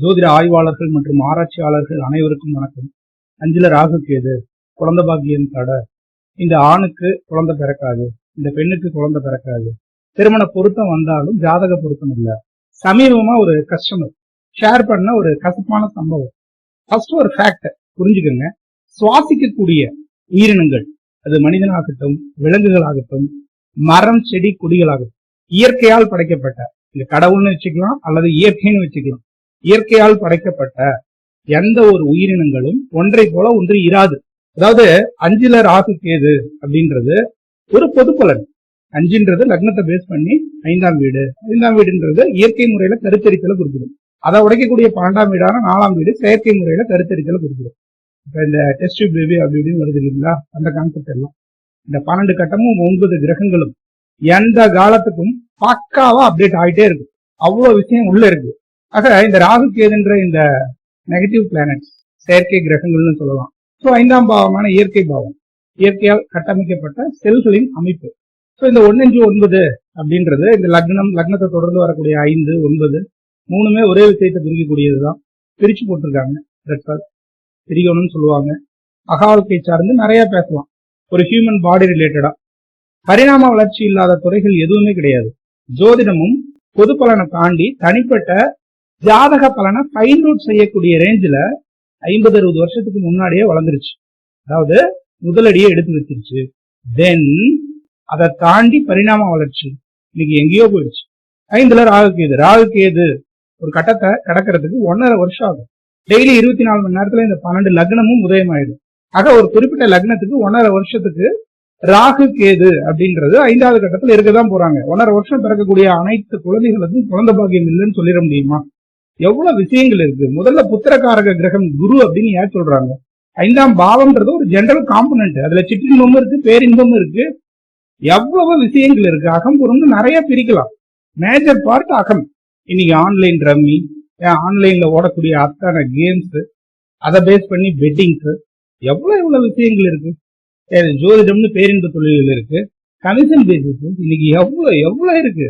ஜோதிட ஆய்வாளர்கள் மற்றும் ஆராய்ச்சியாளர்கள் அனைவருக்கும் வணக்கம். அஞ்சில ராகு கேது குழந்தை பாக்கியம் தட. இந்த ஆணுக்கு குழந்தை பிறக்காது. இந்த பெண்ணுக்கு குழந்தை பிறக்காது. திருமண பொருத்தம் வந்தாலும் ஜாதக பொருத்தம் இல்ல. சமீபமா ஒரு கஸ்டமர் ஷேர் பண்ண ஒரு கசப்பான சம்பவம். ஃபர்ஸ்ட் ஒரு ஃபேக்ட் புரிஞ்சுக்கோங்க. சுவாசிக்கக்கூடிய உயிரினங்கள் அது மனிதனாகட்டும் விலங்குகளாகட்டும் மரம் செடி கொடிகளாகட்டும் இயற்கையால் படைக்கப்பட்ட இந்த கடவுள்னு வச்சுக்கலாம் அல்லது இயற்கைன்னு வச்சுக்கலாம். இயற்கையால் படைக்கப்பட்ட எந்த ஒரு உயிரினங்களும் ஒன்றை போல ஒன்று இராது. அதாவது அஞ்சுல ராகு கேது அப்படின்றது ஒரு பொது பலன். அஞ்சுன்றது லக்னத்தை பேஸ் பண்ணி ஐந்தாம் வீடு. ஐந்தாம் வீடுன்றது இயற்கை முறையில கருத்தரித்தல குறிப்பிடும் அதை உடைக்கக்கூடிய பன்னெண்டாம் வீடான நாலாம் வீடு செயற்கை முறையில கருத்தரித்தல குறிப்பிடும் இப்ப இந்த டெஸ்ட் பேபி அப்படி இப்படின்னு வருது இல்லைங்களா? அந்த கான்செப்ட் எல்லாம். இந்த பன்னெண்டு கட்டமும் ஒன்பது கிரகங்களும் எந்த காலத்துக்கும் பக்காவா அப்டேட் ஆகிட்டே இருக்கு. அவ்வளவு விஷயம் உள்ள இருக்கு. ஆக இந்த ராகு கேதுன்ற இந்த நெகட்டிவ் பிளானட்ஸ் செயற்கை கிரகங்கள்னு சொல்லலாம். ஸோ ஐந்தாம் பாவமான இயற்கை பாவம். இயற்கையால் கட்டமைக்கப்பட்ட செல்களின் அமைப்பு. ஸோ இந்த ஒன்னஞ்சு ஒன்பது அப்படின்றது இந்த லக்னம் லக்னத்தை தொடர்ந்து வரக்கூடிய ஐந்து ஒன்பது மூணுமே ஒரே விஷயத்தை பிரிக்கக்கூடியது தான் பிரிச்சு போட்டிருக்காங்க. ரெட்கால் பிரிக்கணும்னு சொல்லுவாங்க. அகாவல்கை சார்ந்து நிறைய பேசலாம். ஒரு ஹியூமன் பாடி ரிலேட்டடா பரிணாம வளர்ச்சி இல்லாத துறைகள் எதுவுமே கிடையாது. ஜோதிடமும் பொது பலனை தாண்டி தனிப்பட்ட ஜாதக பலனை ஃபைன் அவுட் செய்யக்கூடிய ரேஞ்சில் ஐம்பது அறுபது வருஷத்துக்கு முன்னாடியே வளர்ந்துருச்சு. அதாவது முதலடியை எடுத்து வச்சிருச்சு. தென் அதை தாண்டி பரிணாம வளர்ச்சி. இன்னைக்கு எங்கேயோ போயிடுச்சு. ஐந்துல ராகு கேது. ராகு கேது ஒரு கட்டத்தை கடக்கிறதுக்கு ஒன்னரை வருஷம் ஆகும். டெய்லி இருபத்தி நாலு மணி நேரத்துல இந்த பன்னெண்டு லக்னமும் உதயமாயிடும். ஆக ஒரு குறிப்பிட்ட லக்னத்துக்கு ஒன்னரை வருஷத்துக்கு ராகு கேது அப்படின்றது ஐந்தாவது கட்டத்தில் இருக்கதான் போறாங்க. ஒன்னரை வருஷம் பிறக்கக்கூடிய அனைத்து குழந்தைகளுக்கும் குழந்தை பாக்கியம் இல்லைன்னு சொல்லிட முடியுமா? எவ்வளவு விஷயங்கள் இருக்கு? முதல்ல புத்திரகாரக கிரகம் குரு அப்படின்னு ஏன் சொல்றாங்க? ஐந்தாம் பாவம்ன்றது ஒரு ஜென்ரல் காம்பனன்ட் அதுல சிற்றின்பமும் இருக்கு பேரின்பமும் இருக்கு. எவ்வளவு விஷயங்கள் இருக்கு? அகம்புறம்னு நிறைய பிரிக்கலாம். மேஜர் பார்ட் அகம். இன்னைக்கு ஆன்லைன் ரம்மி ஆன்லைன்ல ஓடக்கூடிய அத்தனை கேம்ஸ் அதை பேஸ் பண்ணி பெட்டிங்ஸ் எவ்வளவு எவ்வளவு விஷயங்கள் இருக்கு? ஜோதிடம்னு பேரின்ப தொழில்கள் இருக்கு. கமிஷன் பேசிஸ் இன்னைக்கு எவ்வளவு எவ்வளவு இருக்கு?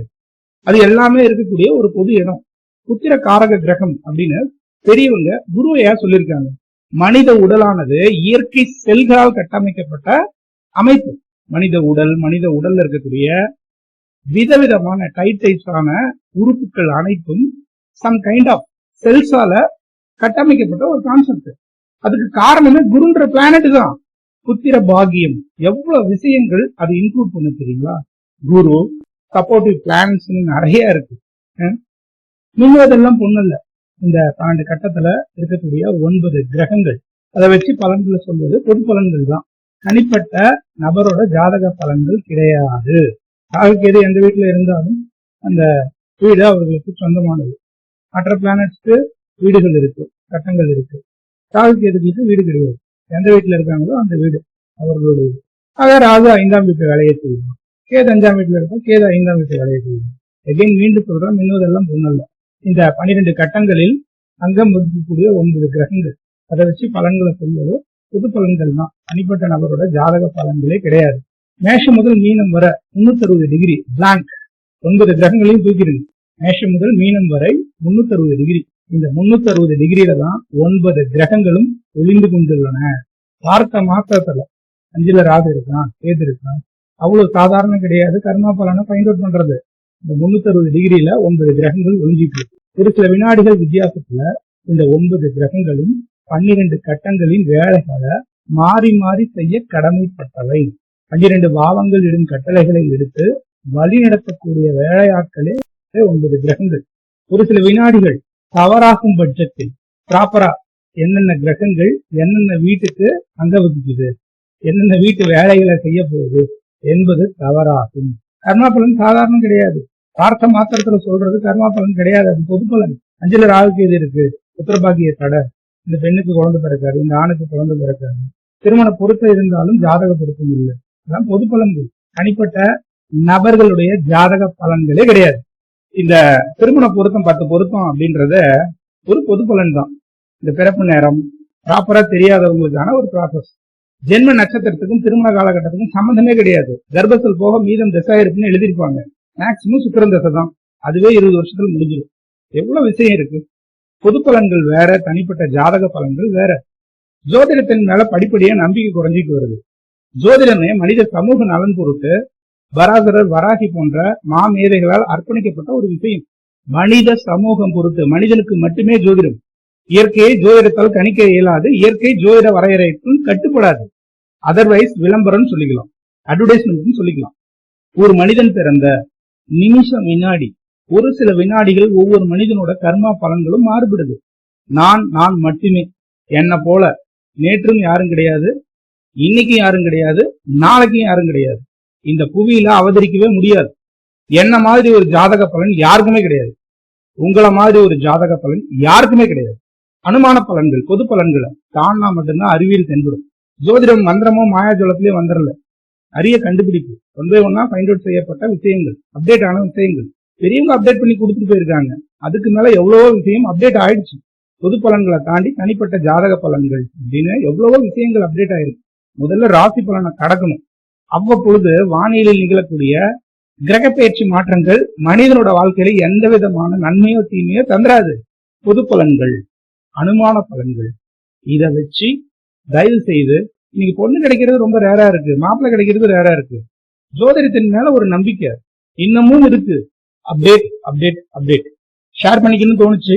அது எல்லாமே இருக்கக்கூடிய ஒரு பொது இடம். புத்திர காரக கிரகம் அப்படின்னு பெரியவங்க குருவையா சொல்லியிருக்காங்க. மனித உடலானது இயற்கை செல்களால் கட்டமைக்கப்பட்ட அமைப்பு. மனித உடல் மனித உடல்ல இருக்கக்கூடிய விதவிதமான டைட்டைஸான உறுப்புகள் அனைத்தும் சம் கைண்ட் ஆஃப் செல்ஸால கட்டமைக்கப்பட்ட ஒரு கான்செப்ட் அதுக்கு காரணமே குருன்ற பிளானட் தான். புத்திர பாகியம். எவ்வளவு விஷயங்கள் அது இன்க்ளூட் பண்ண தெரியுங்களா? குரு சப்போர்ட்டிவ் பிளான்ஸ் நிறைய இருக்கு. மின்னுவதெல்லாம் பொண்ணல்ல. இந்த பன்னெண்டு கட்டத்துல இருக்கக்கூடிய ஒன்பது கிரகங்கள். அதை வச்சு பலன்களை சொல்வது பொது பலன்கள் தான். தனிப்பட்ட நபரோட ஜாதக பலன்கள் கிடையாது. ராகுக்கேது எந்த வீட்டுல இருந்தாலும் அந்த வீடு அவர்களுக்கு சொந்தமானது. மற்ற பிளானட்ஸ்க்கு வீடுகள் இருக்கு கட்டங்கள் இருக்கு. ராகுக்கேதுக்கு வீடு கிடையாது. எந்த வீட்டுல இருக்காங்களோ அந்த வீடு அவர்களுடைய ஆக ராகு ஐந்தாம் வீட்டு வேலையை செய்யும். கேது அஞ்சாம் வீட்டுல இருக்கும் கேது ஐந்தாம் வீட்டு வேலையை செய்யும். எகைன் மீண்டும் சொல்றோம் இன்னொரு எல்லாம் பொண்ணல்ல. இந்த பனிரெண்டு கட்டங்களில் அங்கம் வகிக்கக்கூடிய ஒன்பது கிரகங்கள். அதை வச்சு பலன்களை சொல்வது பொது பலன்கள் தான். தனிப்பட்ட நபரோட ஜாதக பலன்களே கிடையாது. மேஷம் முதல் மீனம் வர முன்னூத்தி அறுபது டிகிரி பிளாங்க் ஒன்பது கிரகங்களையும் தூக்கிடுங்க. மேஷம் முதல் மீனம் வரை முன்னூத்தி அறுபது டிகிரி இந்த முன்னூத்தி அறுபது டிகிரியில தான் ஒன்பது கிரகங்களும் ஒளிந்து கொண்டுள்ளன. பார்த்த மாத்திரத்துல அஞ்சுல ராகு இருக்கான் கேது இருக்கான். அவ்வளவு சாதாரணம் கிடையாது. கர்மா பலனை ஃபைண்ட் அவுட் பண்றது. முன்னூத்தி அறுபது டிகிரியில ஒன்பது கிரகங்கள் ஒழுங்கிட்டு இருக்கு ஒரு சில வினாடிகள் வித்தியாசத்துல இந்த ஒன்பது கிரகங்களும் பன்னிரண்டு கட்டங்களின் வேலைகளை மாறி மாறி செய்ய கடமைப்பட்டவை. பன்னிரண்டு பாவங்கள் இடும் கட்டளைகளை எடுத்து வழி நடத்தக்கூடிய வேலையாட்களே ஒன்பது கிரகங்கள். ஒரு சில வினாடிகள் தவறாகும் பட்சத்தில் ப்ராப்பரா என்னென்ன கிரகங்கள் என்னென்ன வீட்டுக்கு அங்க வகிக்குது என்னென்ன வீட்டு வேலைகளை செய்ய போகுது என்பது தவறாகும். கர்மா பலன் சாதாரணம் கிடையாது. பார்த்த மாத்திரத்துல சொல்றது கர்மா பலன் கிடையாது. அது பொது பலன். அஞ்சல ராகுக்கு எது இருக்கு? புத்திரபாகிய தடை. இந்த பெண்ணுக்கு குழந்தை பிறக்காது இந்த ஆணுக்கு குழந்தை பிறக்காது. திருமண பொருத்தம் இருந்தாலும் ஜாதக பொருத்தம் இல்லை. அதான் பொது பலன்கள் தனிப்பட்ட நபர்களுடைய ஜாதக பலன்களே கிடையாது. இந்த திருமண பொருத்தம் பத்து பொருத்தம் அப்படின்றத ஒரு பொது பலன் தான். இந்த பிறப்பு நேரம் ப்ராப்பரா தெரியாதவங்களுக்கான ஒரு ப்ராசஸ் ஜென்ம நட்சத்திரத்துக்கும் திருமண காலகட்டத்துக்கும் சம்மந்தமே கிடையாது. கர்ப்பத்தில் போக மீதம் திசை இருக்குன்னு எழுதியிருப்பாங்க. மேக்சிமம் சுக்கரன் தசை தான். அதுவே இருபது வருஷத்துல முடிஞ்சிடும். எவ்வளவு விஷயம் இருக்கு? பொது பலன்கள் வேற தனிப்பட்ட ஜாதக பலன்கள் வேற. ஜோதிடத்தின் மேல படிப்படியா நம்பிக்கை குறைஞ்சிட்டு வருது. ஜோதிடமே மனித சமூக நலன் பொருட்டு பராசரர் வராகி போன்ற மாமேதைகளால் அர்ப்பணிக்கப்பட்ட ஒரு விஷயம். மனித சமூகம் பொருட்டு மனிதனுக்கு மட்டுமே ஜோதிடம். இயற்கையை ஜோதிடத்தால் கணிக்க இயலாது இயற்கை ஜோதிட வரையறைக்கும் கட்டுப்படாது. அதர்வைஸ் விளம்பரம் சொல்லிக்கலாம். அட்வர்டைஸ்மெண்ட் சொல்லிக்கலாம். ஒரு மனிதன் பிறந்த நிமிஷம் வினாடி ஒரு சில வினாடிகள் ஒவ்வொரு மனிதனோட கர்மா பலன்களும் மாறுபடுது. நான் நான் மட்டுமே. என்ன போல. நேற்றும் யாரும் கிடையாது இன்னைக்கும் யாரும் கிடையாது நாளைக்கும் யாரும் கிடையாது. இந்த புவியில அவதரிக்கவே முடியாது. என்ன மாதிரி ஒரு ஜாதக பலன் யாருக்குமே கிடையாது. உங்களை மாதிரி ஒரு ஜாதக பலன் யாருக்குமே கிடையாது. அனுமான பலன்கள் பொது பலன்களை. தானா மட்டும்தான் அறிவியல் தென்படும். ஜோதிடம் மந்திரமோ மாயாஜலத்திலே வந்துடல. அரிய கண்டுபிடிப்பு. ஒன் பை ஒன்னா ஃபைண்ட் அவுட் செய்யப்பட்ட விஷயங்கள். அப்டேட் ஆன விஷயங்கள். பெரியவங்க அப்டேட் பண்ணி கொடுத்துட்டு போயிருக்காங்க. அதுக்கு மேல எவ்வளவோ விஷயம் அப்டேட் ஆயிடுச்சு. பொது பலன்களை தாண்டி தனிப்பட்ட ஜாதக பலன்கள் அப்படின்னு எவ்வளவோ விஷயங்கள் அப்டேட் ஆயிருக்கு. முதல்ல ராசி பலனை கடக்கணும். அவ்வப்பொழுது வானிலையில் நிகழக்கூடிய கிரகப்பெயர்ச்சி மாற்றங்கள் மனிதனோட வாழ்க்கையில எந்த விதமான நன்மையோ தீமையோ தந்துராது. பொது பலன்கள். அனுமான பலன்கள். இதை வச்சு தயவு செய்து இன்னைக்கு பொண்ணு கிடைக்கிறது ரொம்ப ரேரா இருக்கு. மாப்பிள்ளை கிடைக்கிறது ரேரா இருக்கு. ஜோதிடத்தின் மேல ஒரு நம்பிக்கை. இன்னமும் இருக்கு. அப்டேட் அப்டேட் அப்டேட் ஷேர் பண்ணிக்கணும்னு தோணுச்சு.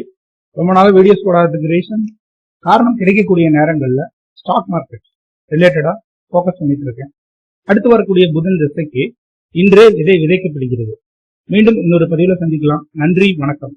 ரொம்ப நாள் வீடியோஸ் போடாததுக்கு ரீசன் காரணம் கிடைக்கக்கூடிய நேரங்கள்ல ஸ்டாக் மார்க்கெட் ரிலேட்டடா ஃபோக்கஸ் பண்ணிட்டு இருக்கேன். அடுத்து வரக்கூடிய புதன் திசைக்கு இன்றே விதை விதைக்கப்படுகிறது. மீண்டும் இன்னொரு பதிவில் சந்திக்கலாம். நன்றி வணக்கம்.